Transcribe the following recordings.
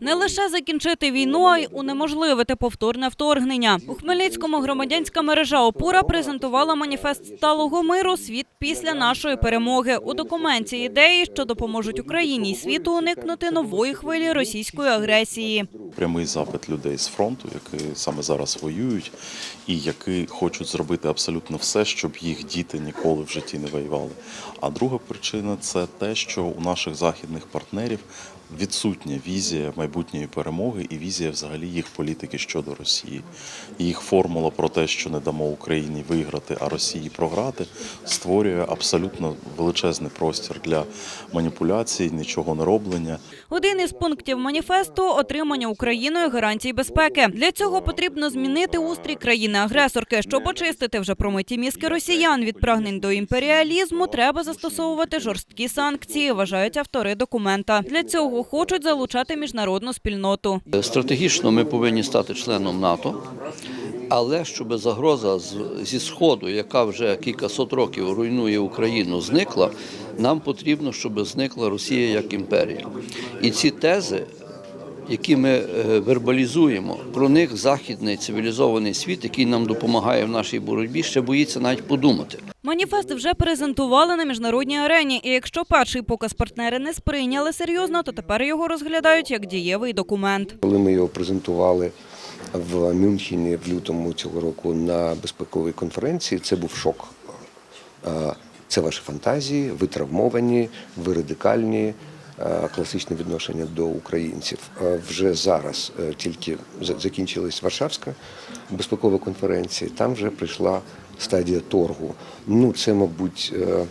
Не лише закінчити війну, а й унеможливити повторне вторгнення. У Хмельницькому громадянська мережа Опора презентувала маніфест сталого миру Світ після нашої перемоги. У документі ідеї, що допоможуть Україні й світу уникнути нової хвилі російської агресії. прямий запит людей з фронту, які саме зараз воюють, і які хочуть зробити абсолютно все, щоб їх діти ніколи в житті не воювали. А друга причина це те, що у наших західних партнерів відсутня візія майбутньої перемоги і візія взагалі їх політики щодо Росії. Їх формула про те, що не дамо Україні виграти, а Росії програти, створює абсолютно величезний простір для маніпуляцій, нічого не роблення. Один із пунктів маніфесту отримання Україною гарантій безпеки. Для цього потрібно змінити устрій країни-агресорки. Щоб очистити вже промиті мізки росіян від прагнень до імперіалізму, треба застосовувати жорсткі санкції, вважають автори документа. Для цього хочуть залучати міжнародну спільноту. Стратегічно ми повинні стати членом НАТО, але щоб загроза зі сходу, яка вже кількасот років руйнує Україну, зникла, нам потрібно, щоб зникла Росія як імперія. І ці тези, які ми е, вербалізуємо, про них західний цивілізований світ, який нам допомагає в нашій боротьбі, ще боїться навіть подумати. Маніфест вже презентували на міжнародній арені. І якщо перший показ партнери не сприйняли серйозно, то тепер його розглядають як дієвий документ. Коли ми його презентували в Мюнхені в лютому цього року на безпековій конференції, це був шок. Е, Це ваші фантазії, ви травмовані, ви радикальні, класичне відношення до українців. Е, Вже зараз е, тільки за- закінчилась Варшавська безпекова конференція, там вже прийшла стадія торгу. Ну, це, мабуть, е,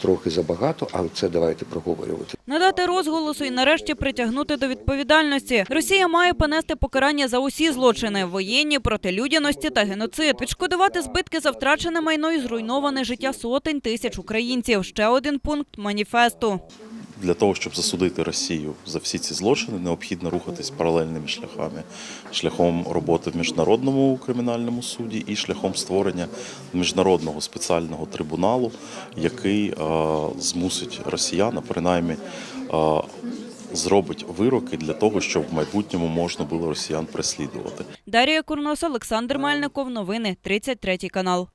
трохи забагато, але це давайте проговорювати. Надати розголосу і нарешті притягнути до відповідальності. Росія має понести покарання за усі злочини воєнні, проти людяності та геноцид. Відшкодувати збитки за втрачене майно і зруйноване життя сотень тисяч українців. Ще один пункт маніфесту. Для того, щоб засудити Росію за всі ці злочини, необхідно рухатись паралельними шляхами, шляхом роботи в міжнародному кримінальному суді і шляхом створення міжнародного спеціального трибуналу, який е, змусить росіян, а принаймні е, зробить вироки для того, щоб в майбутньому можна було росіян переслідувати. Дарія Курнос, Олександр Мельников. Новини 33 канал.